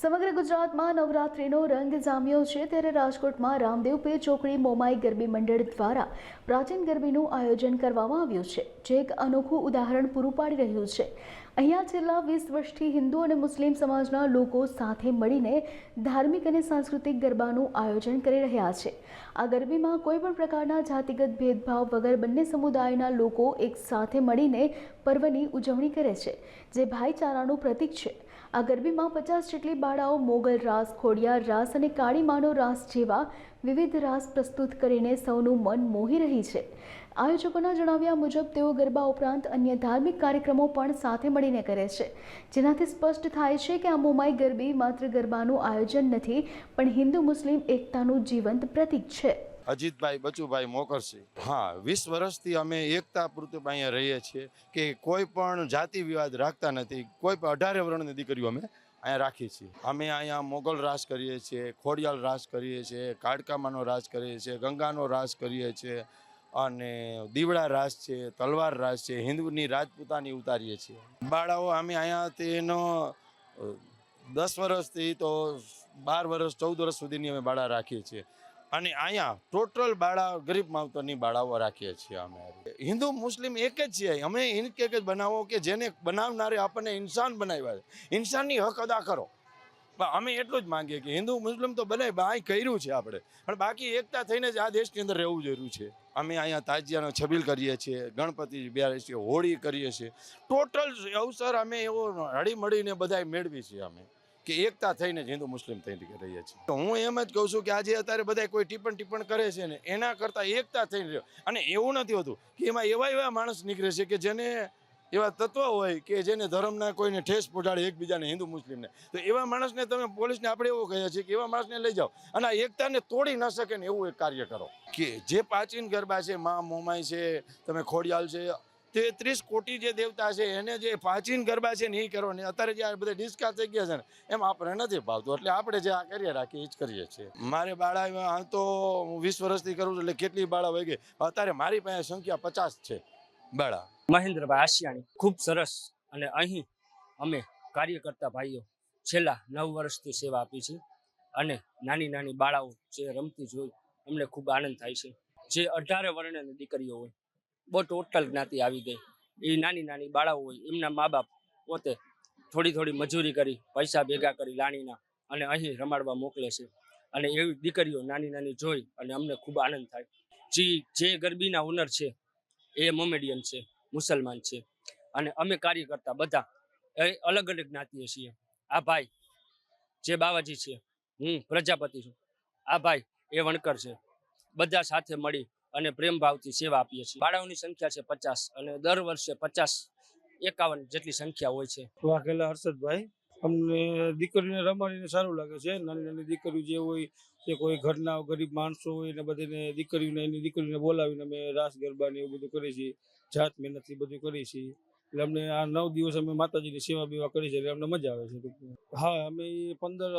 સમગ્ર ગુજરાતમાં નવરાત્રિનો રંગ જામ્યો છે ત્યારે રાજકોટમાં રામદેવ પે ચોકડી મોમાઈ ગરબી મંડળ દ્વારા પ્રાચીન ગરબીનું આયોજન કરવામાં આવ્યું છે, જે એક અનોખું ઉદાહરણ પૂરું પાડી રહ્યું છે. અહીંયા છેલ્લા વીસ વર્ષથી હિન્દુ અને મુસ્લિમ સમાજના લોકો સાથે મળીને ધાર્મિક અને સાંસ્કૃતિક ગરબાનું આયોજન કરી રહ્યા છે. આ ગરબીમાં કોઈપણ પ્રકારના જાતિગત ભેદભાવ વગર બંને સમુદાયના લોકો એક સાથે મળીને પર્વની ઉજવણી કરે છે, જે ભાઈચારાનું પ્રતીક છે. આ ગરબીમાં પચાસ જેટલી બાળાઓ મોગલ રાસ, ખોડિયાર રાસ અને કાળીમાનો રાસ જેવા વિવિધ રાસ પ્રસ્તુત કરીને સૌનું મન મોહી રહી છે. આયોજકોના જણાવ્યા મુજબ, તેઓ ગરબા ઉપરાંત અન્ય ધાર્મિક કાર્યક્રમો પણ સાથે મળીને કરે છે. જેનાથી સ્પષ્ટ થાય છે કે આ મોમાઈ ગરબી માત્ર ગરબાનું આયોજન નથી, પણ હિન્દુ મુસ્લિમ એકતાનું જીવંત પ્રતીક છે. અજીતભાઈ બચુભાઈ મોકરસી હા, વીસ વર્ષથી અમે એકતા પૂરતું અહીંયા રહીએ છીએ કે કોઈ પણ જાતિ વિવાદ રાખતા નથી. કોઈ પણ અઢારે વર્ણની દીકરીઓ અમે અહીંયા રાખીએ છીએ. અમે અહીંયા મોગલ રાસ કરીએ છીએ, ખોડિયાલ રાસ કરીએ છીએ, કાડકામાનો રાસ કરીએ છીએ, ગંગાનો રાસ કરીએ છીએ અને દીવડા રાસ છે, તલવાર રાસ છે, હિન્દુની રાજપૂતાની ઉતારીએ છીએ. બાળાઓ, અમે અહીંયા તેનો દસ વર્ષથી તો બાર વર્ષ, ચૌદ વર્ષ સુધીની અમે બાળા રાખીએ છીએ. અને અહીંયા ટોટલ બાળા, ગરીબ માવતરની બાળાઓ રાખીએ છીએ અમે. હિન્દુ, મુસ્લિમ એક જ છીએ. અમે એક એક જ બનાવો કે જેને બનાવનારે આપણને ઇન્સાન બનાવ્યા છે. ઇન્સાનની હક અદા કરો. અમે એટલું જ માંગીએ કે હિન્દુ, મુસ્લિમ તો બને અહીં કર્યું છે આપણે. પણ બાકી એકતા થઈને જ આ દેશની અંદર રહેવું જરૂરી છે. અમે અહીંયા તાજિયાનો છબીલ કરીએ છીએ, ગણપતિ બિહારીએ છીએ હોળી કરીએ છીએ. ટોટલ અવસર અમે એવો હળીમળીને બધાય મેળવી છીએ અમે. કે એકતા થઈને જ હિન્દુ મુસ્લિમ થઈને રહીએ છીએ. તો હું એમ જ કહું છું કે આજે અત્યારે બધા કોઈ ટિપ્પણ ટિપ્પણ કરે છે ને, એના કરતાં એકતા થઈને રહ્યો. અને એવું નથી હોતું કે એમાં એવા એવા માણસ નીકળે છે કે જેને એવા તત્વ હોય કે જેને ધર્મના કોઈને ઠેસ પહોંચાડે એકબીજાને હિન્દુ મુસ્લિમને. તો એવા માણસને તમે પોલીસને આપણે એવું કહીએ છીએ કે એવા માણસને લઈ જાઓ અને આ એકતાને તોડી ન શકે ને એવું એક કાર્ય કરો. કે જે પ્રાચીન ગરબા છે, મા મોમાઈ છે, તમે ખોડિયાલ છે તેત્રીસ કોટી જે દેવતા છે, એને જે પ્રાચીન ગરબા છે ને એ કરો ને અત્યારે જે આ બધા ડિસ્કા થઈ ગયા છે ને, એમ આપણે નથી ભાવતું. એટલે આપણે જે આ કરીએ રાખીએ એ જ કરીએ છીએ. મારે બાળા આ તો હું વીસ વર્ષથી કરું છું, એટલે કેટલી બાળા વહી ગઈ અત્યારે મારી પાસે સંખ્યા પચાસ છે, બાળા. મહેન્દ્રભાઈ આશિયાણી ખૂબ સરસ. અને અહીં અમે કાર્યકર્તા ભાઈઓ છેલ્લા નવ વર્ષથી સેવા આપી છે. અને નાની નાની બાળાઓ જે રમતી જોઈ, અમને ખૂબ આનંદ થાય છે. જે અઢારે વર્ણની દીકરીઓ હોય બહુ ટોટલ જ્ઞાતિ આવી ગઈ. એ નાની નાની બાળાઓ હોય, એમના મા બાપ પોતે થોડી થોડી મજૂરી કરી, પૈસા ભેગા કરી લાણીના અને અહીં રમાડવા મોકલે છે. અને એવી દીકરીઓ નાની નાની જોઈ અને અમને ખૂબ આનંદ થાય. જે જે ગરબીના ઓનર છે, એ મોમેડિયન છે, મુસલમાન છે. અને અમે કાર્યકર્તા બધા એ અલગ અલગ જ્ઞાતિએ છીએ. આ ભાઈ જે બાવાજી છે, હું પ્રજાપતિ છું. આ ભાઈ એ વણકર છે. બધા સાથે મળી અને પ્રેમ ભાવથી સેવા આપીએ છીએ. બાળાઓની સંખ્યા છે પચાસ અને દર વર્ષે પચાસ એકાવન જેટલી સંખ્યા હોય છે. વાઘેલા હર્ષદભાઈ, અમને દીકરીને રમાડીને સારું લાગે છે. નાની નાની દીકરીઓ જે હોય કે કોઈ ઘરના ગરીબ માણસો હોય ને બધાને દીકરીઓને એની દીકરીને બોલાવીને અમે રાસ ગરબા ને એવું બધું કરીએ છીએ. જાત મહેનતથી બધું કરીએ છીએ. એટલે અમને આ નવ દિવસ અમે માતાજીની સેવા બેવા કરી છે, એટલે અમને મજા આવે છે. હા, અમે પંદર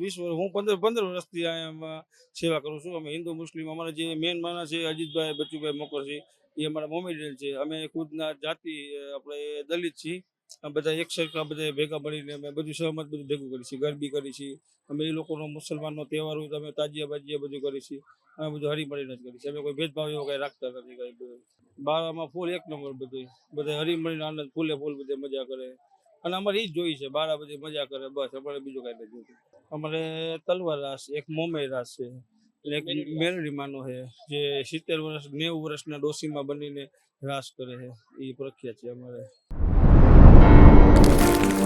વીસ વર્ષ હું પંદર પંદર વર્ષથી અહીંયા સેવા કરું છું. અમે હિન્દુ, મુસ્લિમ, અમારા જે મેન માના છે, અજીતભાઈ, બચુભાઈ છે એ અમારા મોમેડિયન છે. અમે ખુદના જાતિ આપણે દલિત છીએ. આ બધા એક સરખા બધા ભેગા મળીને અમે બધું સહમત બધું ભેગું કરી છીએ, ગરબી કરી છીએ. અમે એ લોકોનો મુસલમાનનો તહેવાર હોય તો અમે તાજિયા બાજિયા બધું કરી છીએ. અમે બધું હળી મળીને જ કરી છીએ. અમે કોઈ ભેદભાવ એવો કઈ રાખતા નથી કઈ બારામાં ફૂલ એક નંબર બધું. બધા હળી મળીને આનંદ, ફૂલે ફૂલ બધે મજા કરે. અને અમારે એ જ જોઈ છે, બાળા બધી મજા કરે, બસ. અમારે બીજું કઈ નથી જોતું. અમારે તલવાર રાસ, એક મોમેય રાસ છે. એક મેલડી માનો છે, જે સિત્તેર વર્ષ, નેવું વર્ષના ડોસીમાં બનીને રાસ કરે છે. એ પ્રખ્યાત છે અમારે.